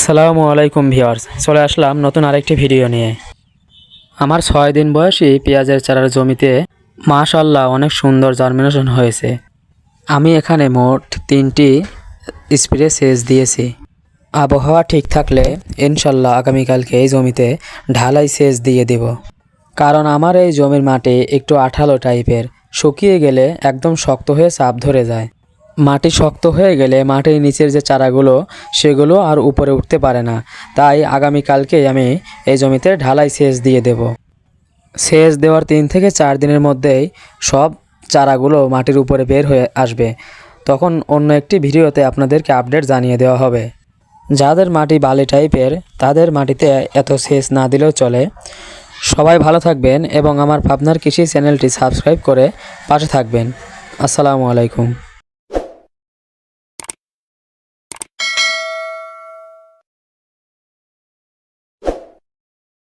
আসসালামু আলাইকুম ভিওয়ার্স চলে আসলাম নতুন আরেকটি ভিডিও নিয়ে। আমার ছয় দিন বয়সী পেঁয়াজের চারার জমিতে মাশাল্লাহ অনেক সুন্দর জার্মিনেশন হয়েছে। আমি এখানে মোট তিনটি স্প্রে সেচ দিয়েছি। আবহাওয়া ঠিক থাকলে ইনশাল্লাহ আগামীকালকে এই জমিতে ঢালাই সেচ দিয়ে দেব। কারণ আমার এই জমির মাটি একটু আঠালো টাইপের শুকিয়ে গেলে একদম শক্ত হয়ে চাপ ধরে যায়। মাটি শক্ত হয়ে গেলে মাটির নিচের যে চারাগুলো, সেগুলো আর উপরে উঠতে পারে না। তাই আগামীকালকেই আমি এই জমিতে ঢালাই সেচ দিয়ে দেব। সেচ দেওয়ার তিন থেকে চার দিনের মধ্যেই সব চারাগুলো মাটির উপরে বের হয়ে আসবে। তখন অন্য একটি ভিডিওতে আপনাদেরকে আপডেট জানিয়ে দেওয়া হবে। যাদের মাটি বালি টাইপের, তাদের মাটিতে এত সেচ না দিলেও চলে। সবাই ভালো থাকবেন এবং আমার পাবনার কৃষি চ্যানেলটি সাবস্ক্রাইব করে পাশে থাকবেন। আসসালামু আলাইকুম।